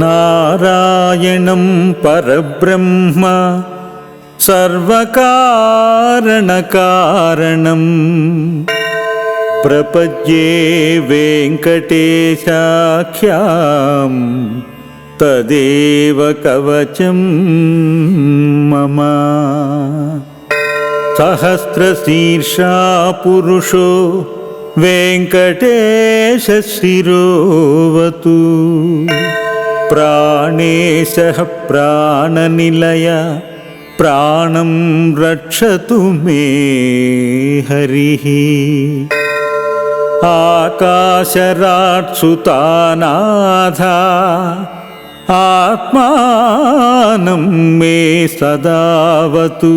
नारायणं परब्रह्म सर्वकारणकारणम् प्रपद्ये वेङ्कटेशाख्यां तदेव कवचं मम सहस्रशीर्षा पुरुषो वेङ्कटेशशिरोवतु प्राणेशः प्राणनिलय प्राणं रक्षतु मे हरिः। आकाशराट्सुतानाथा आत्मानं मे सदावतु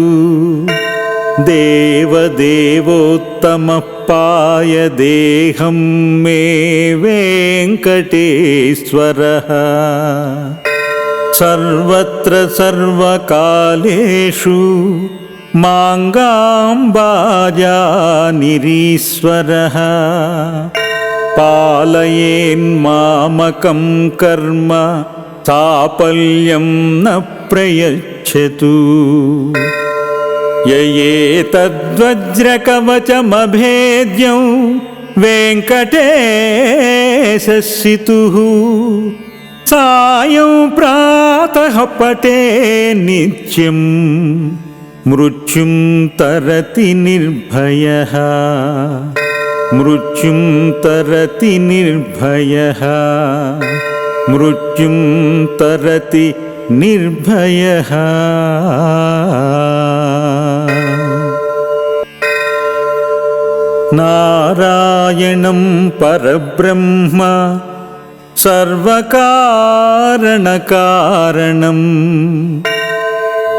देवदेवोत्तमः पाय देहं मे वेङ्कटेश्वरः। सर्वत्र सर्वकालेषु माङ्गाम्बाजानिरीश्वरः। पालयेन्मामकं कर्म साफल्यं न प्रयच्छतु ययेतद्वज्रकवचमभेद्यं वेङ्कटेशशितुः सायं प्रातः पटे नित्यं मृत्युं तरति निर्भयः मृत्युं तरति निर्भयः मृत्युं तरति निर्भयः नारायणं परब्रह्म सर्वकारणकारणम्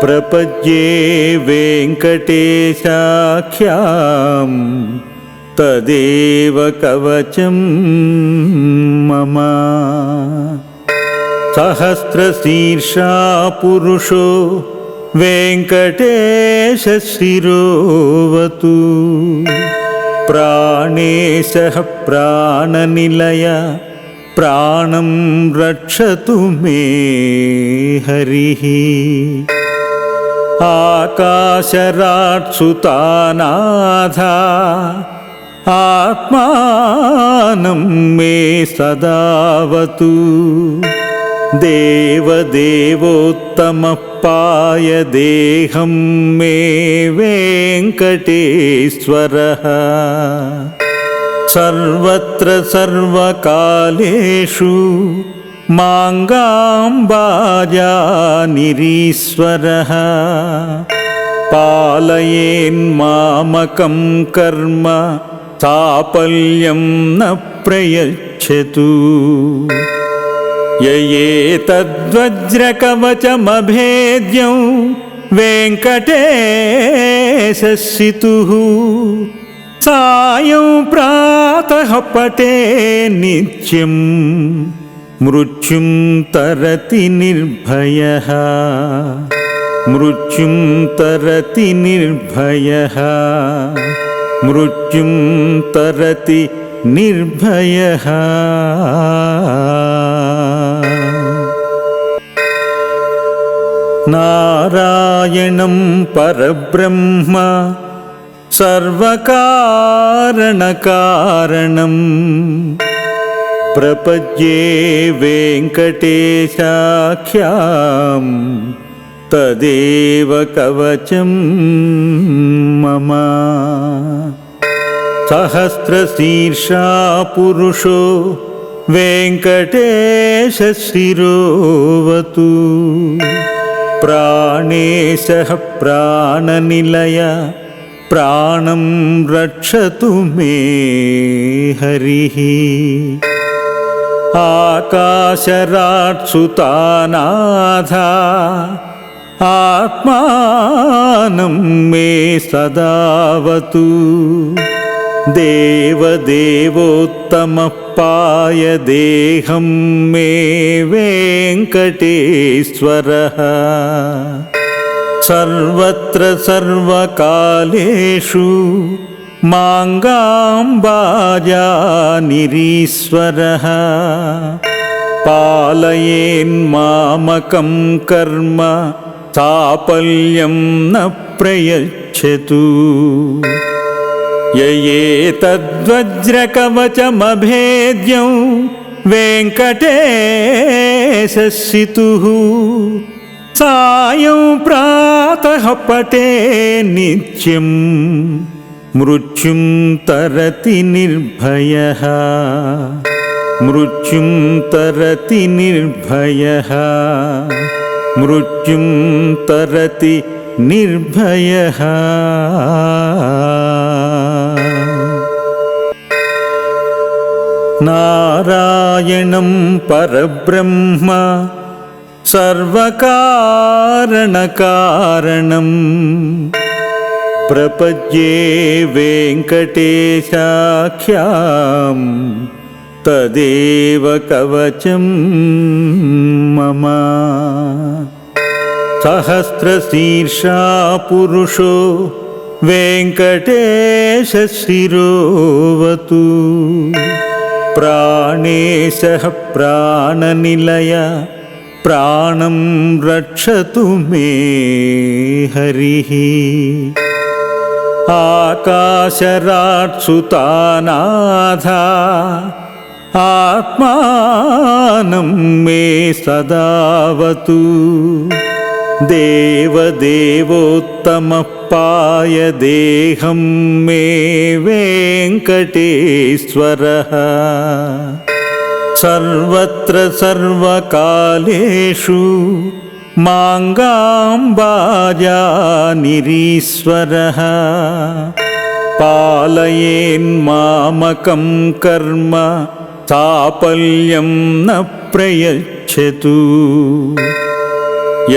प्रपद्ये वेङ्कटेशाख्यां तदेव कवचं मम सहस्रशीर्षा पुरुषो वेङ्कटेशशिरोवतु प्राणेशः प्राणनिलय प्राणं रक्षतु मे हरिः। आकाशराट्सुतानाथा आत्मानं मे सदावतु देवदेवोत्तमः पाय देहं मे वेङ्कटेश्वरः। सर्वत्र सर्वकालेषु माङ्गाम्बाजानिरीश्वरः। पालयेन्मामकं कर्म साफल्यं न प्रयच्छतु ययेतद्वज्रकवचमभेद्यं वेङ्कटेशशितुः सायं प्रातः पटे नित्यं मृत्युं तरति निर्भयः मृत्युं तरति निर्भयः मृत्युं तरति निर्भयः नारायणं परब्रह्म सर्वकारणकारणम् प्रपद्ये वेङ्कटेशाख्यां तदेव कवचं मम सहस्रशीर्षा पुरुषो वेङ्कटेशशिरोवतु प्राणेशः प्राणनिलय प्राणं रक्षतु मे हरिः। आकाशराट्सुतानाथा आत्मानं मे सदावतु देवदेवोत्तमः पाय देहं मे वेङ्कटेश्वरः। सर्वत्र सर्वकालेषु माङ्गाम्बाजानिरीश्वरः। पालयेन्मामकं कर्म साफल्यं न प्रयच्छतु य एतद्वज्रकवचमभेद्यं वेङ्कटेशसितुः सायं प्रातः पटे नित्यं मृत्युं तरति निर्भयः मृत्युं तरति निर्भयः मृत्युं तरति निर्भयः नारायणं परब्रह्म सर्वकारणकारणम् प्रपद्ये वेङ्कटेशाख्यां तदेव कवचं मम सहस्रशीर्षा पुरुषो वेङ्कटेशशिरोवतु प्राणेशः प्राणनिलय प्राणं रक्षतु मे हरिः। आकाशराट्सुतानाथा आत्मानं मे सदावतु देवदेवोत्तमः पाय देहं मे वेङ्कटेश्वरः। सर्वत्र सर्वकालेषु माङ्गाम्बाजानिरीश्वरः। पालयेन्मामकं कर्म साफल्यं न प्रयच्छतु य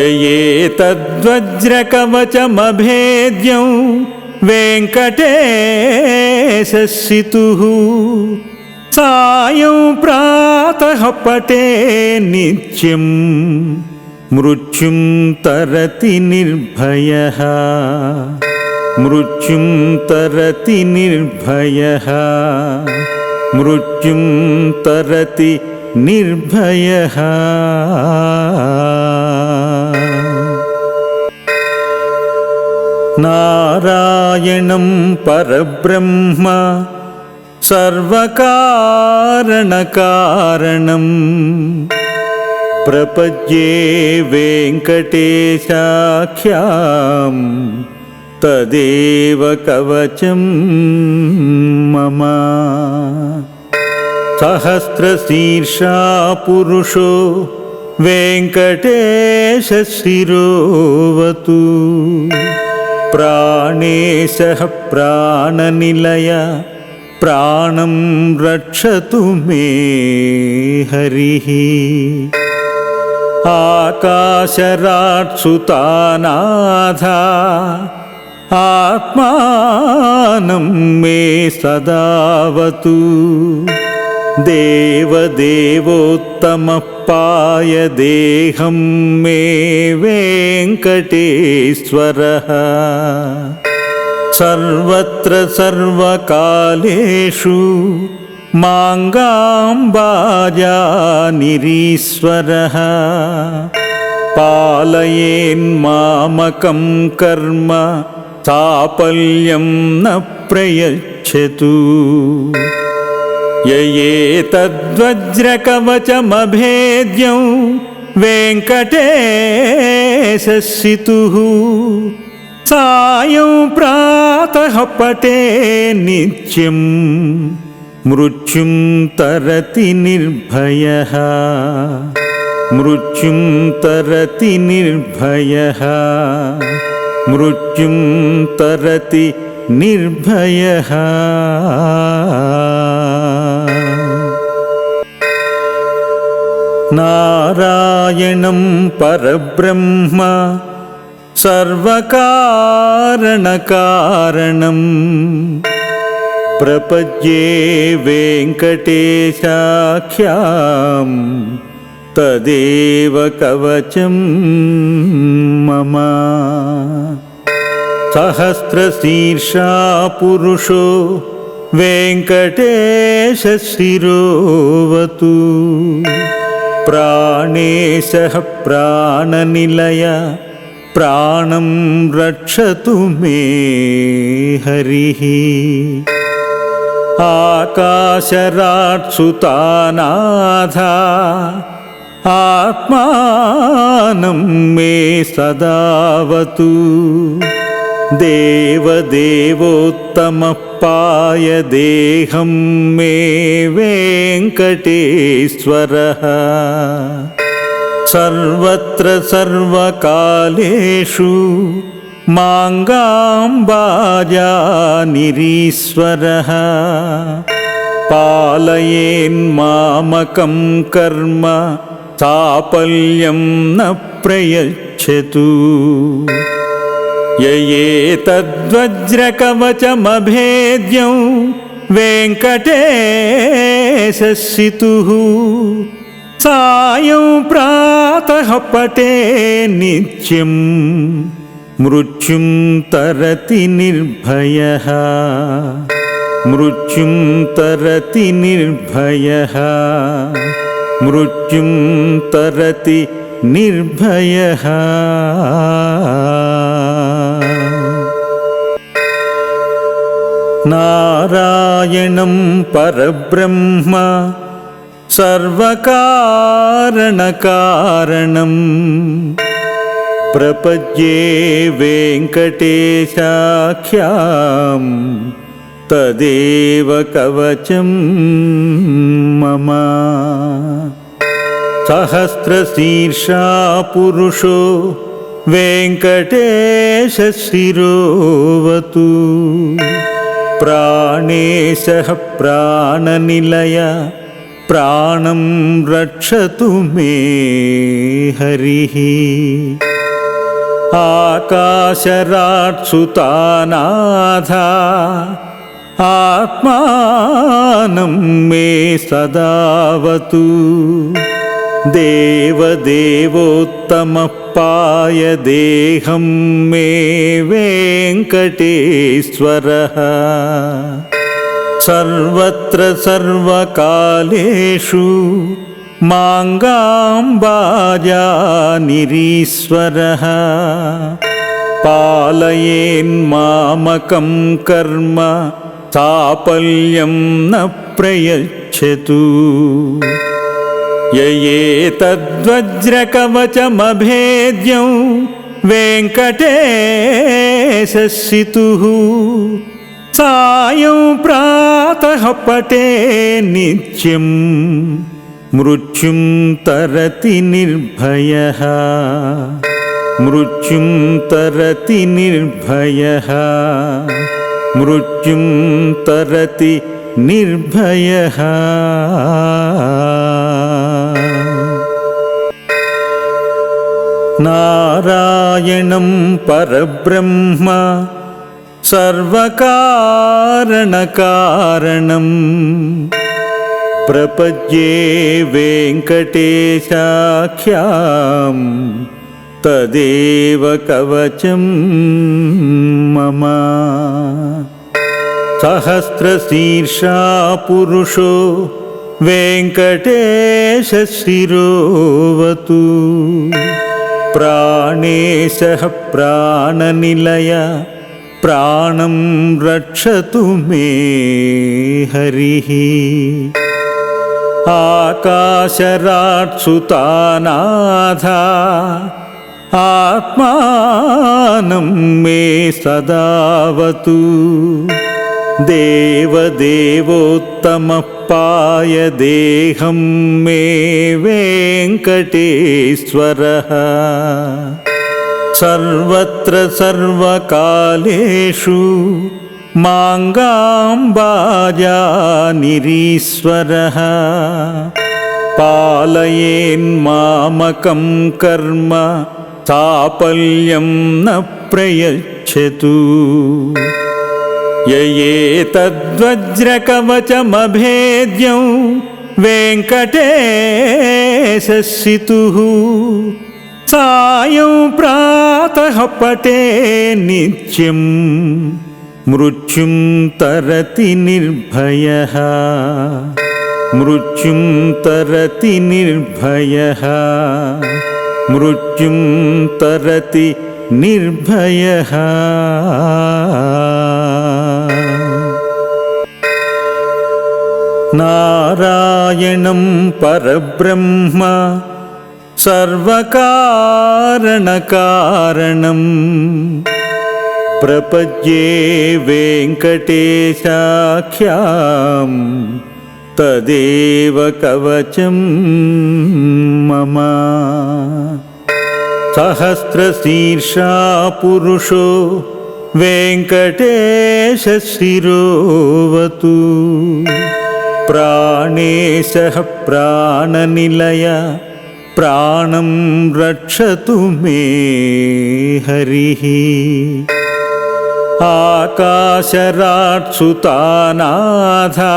एतद्वज्रकवचमभेद्यं वेङ्कटेशसितुः सायं प्रातः पटे नित्यं मृत्युं तरति निर्भयः मृत्युं तरति निर्भयः मृत्युं तरति निर्भयः नारायणं परब्रह्म सर्वकारणकारणम् प्रपद्ये वेङ्कटेशाख्यां तदेव कवचं मम सहस्रशीर्षा पुरुषो वेङ्कटेशशिरोवतु प्राणेशः प्राणनिलय प्राणं रक्षतु मे हरिः। आकाशराट्सुतानाथा आत्मानं मे सदावतु देवदेवोत्तमः पाय देहं मे वेङ्कटेश्वरः। सर्वत्र सर्वकालेषु माङ्गाम्बाजानिरीश्वरः। पालयेन्मामकं कर्म साफल्यं न प्रयच्छतु य एतद्वज्रकवचमभेद्यं वेङ्कटेशसितुः सायं प्रातः पटे नित्यं मृत्युं तरति निर्भयः मृत्युं तरति निर्भयः मृत्युं तरति निर्भयः नारायणं परब्रह्म सर्वकारणकारणम् प्रपद्ये वेङ्कटेशाख्यां तदेव कवचं मम सहस्रशीर्षा पुरुषो वेङ्कटेशशिरोवतु प्राणेशः प्राणनिलय प्राणं रक्षतु मे हरिः। आकाशराट्सुतानाथा आत्मानं मे सदावतु देवदेवोत्तमः पाय देहं मे वेङ्कटेश्वरः। सर्वत्र सर्वकालेषु माङ्गाम्बाजानिरीश्वरः। पालयेन्मामकं कर्म साफल्यं न प्रयच्छतु य एतद्वज्रकवचमभेद्यं वेङ्कटेशशितुः सायं प्रातः पटे नित्यं मृत्युं तरति निर्भयः मृत्युं तरति निर्भयः मृत्युं तरति निर्भयः नारायणं परब्रह्म सर्वकारणकारणम् प्रपद्ये वेङ्कटेशाख्यां तदेव कवचं मम सहस्रशीर्षा पुरुषो वेङ्कटेशशिरोवतु प्राणेशः प्राणनिलय प्राणं रक्षतु मे हरिः। आकाशराट्सुतानाथा आत्मानं मे सदावतु देवदेवोत्तमः पाय देहं मे वेङ्कटेश्वरः। सर्वत्र सर्वकालेषु माङ्गाम्बाजानिरीश्वरः। पालयेन्मामकं कर्म साफल्यं न प्रयच्छतु य एतद्वज्रकवचमभेद्यं वेङ्कटेशशितुः सायं प्रातः पटे नित्यं मृत्युं तरति निर्भयः मृत्युं तरति निर्भयः मृत्युं तरति निर्भयः नारायणं परब्रह्म सर्वकारणकारणम् प्रपद्ये वेङ्कटेशाख्यां तदेव कवचं मम सहस्रशीर्षा पुरुषो वेङ्कटेशशिरोवतु प्राणेशः प्राणनिलय प्राणं रक्षतु मे हरिः। आकाशराट्सुतानाथा आत्मानं मे सदावतु देवदेवोत्तमः पाय देहं मे वेङ्कटेश्वरः। सर्वत्र सर्वकालेषु माङ्गाम्बाजानिरीश्वरः। पालयेन्मामकं कर्म साफल्यं न प्रयच्छतु य एतद्वज्रकवचमभेद्यं वेङ्कटेशशितुः सायं प्रातः पटे नित्यं मृत्युं तरति निर्भयः मृत्युं तरति निर्भयः मृत्युं तरति निर्भयः नारायणं परब्रह्म सर्वकारणकारणम् प्रपद्ये वेङ्कटेशाख्यां तदेव कवचं मम सहस्रशीर्षा पुरुषो वेङ्कटेशशिरोवतु प्राणेशः प्राणनिलय प्राणं रक्षतु मे हरिः। आकाशराट्सुतानाथा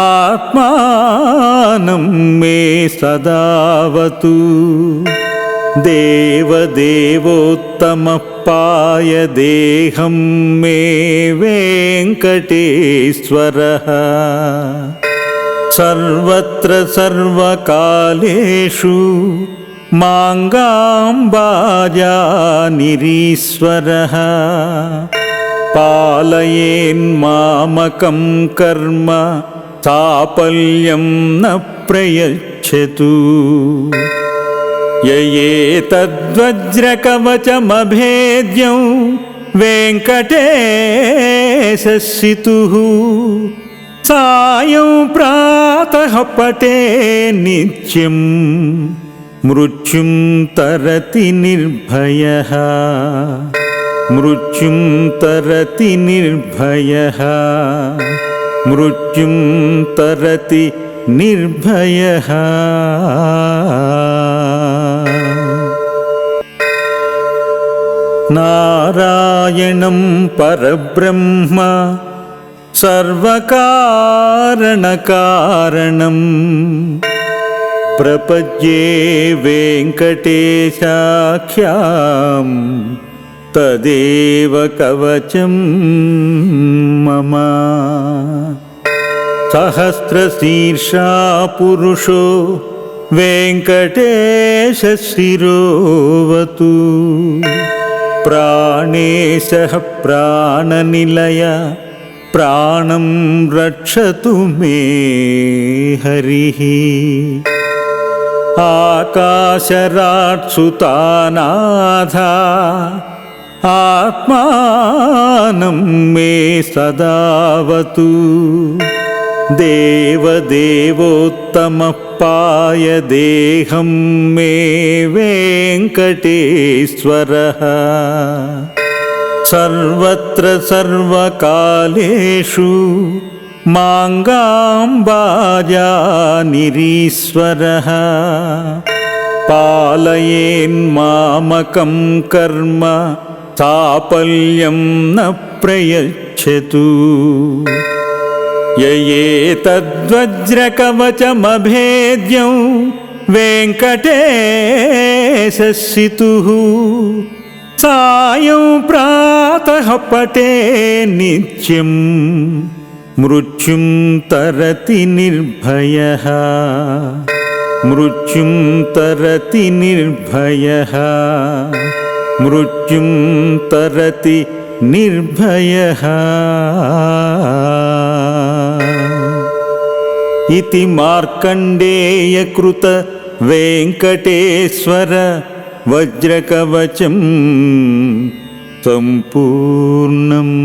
आत्मानं मे सदावतु देवदेवोत्तमः पाय देहं मे वेङ्कटेश्वरः। सर्वत्र सर्वकालेषु माङ्गाम्बाजानिरीश्वरः। पालयेन्मामकं कर्म साफल्यं न प्रयच्छतु ययेतद्वज्रकवचमभेद्यं वेङ्कटेशशितुः सायं प्रातः पटे नित्यं मृत्युं तरति निर्भयः मृत्युं तरति निर्भयः मृत्युं तरति निर्भयः नारायणं परब्रह्म सर्वकारणकारणम् प्रपद्ये वेङ्कटेशाख्यां तदेव कवचं मम सहस्रशीर्षा पुरुषो वेङ्कटेशशिरोवतु प्राणेशः प्राणनिलय प्राणं रक्षतु मे हरिः। आकाशराट्सुतानाथा आत्मानं मे सदावतु देवदेवोत्तमः पाय देहं मे वेङ्कटेश्वरः। सर्वत्र सर्वकालेषु माङ्गाम्बाजानिरीश्वरः। पालयेन्मामकं कर्म साफल्यं न प्रयच्छतु ययेतद्वज्रकवचमभेद्यं वेङ्कटेशशितुः सायं प्रातः पटे नित्यं मृत्युं तरति निर्भयः मृत्युं तरति निर्भयः मृत्युं तरति निर्भयः इति मार्कण्डेयकृत वेङ्कटेश्वर वज्रकवचं सम्पूर्णम्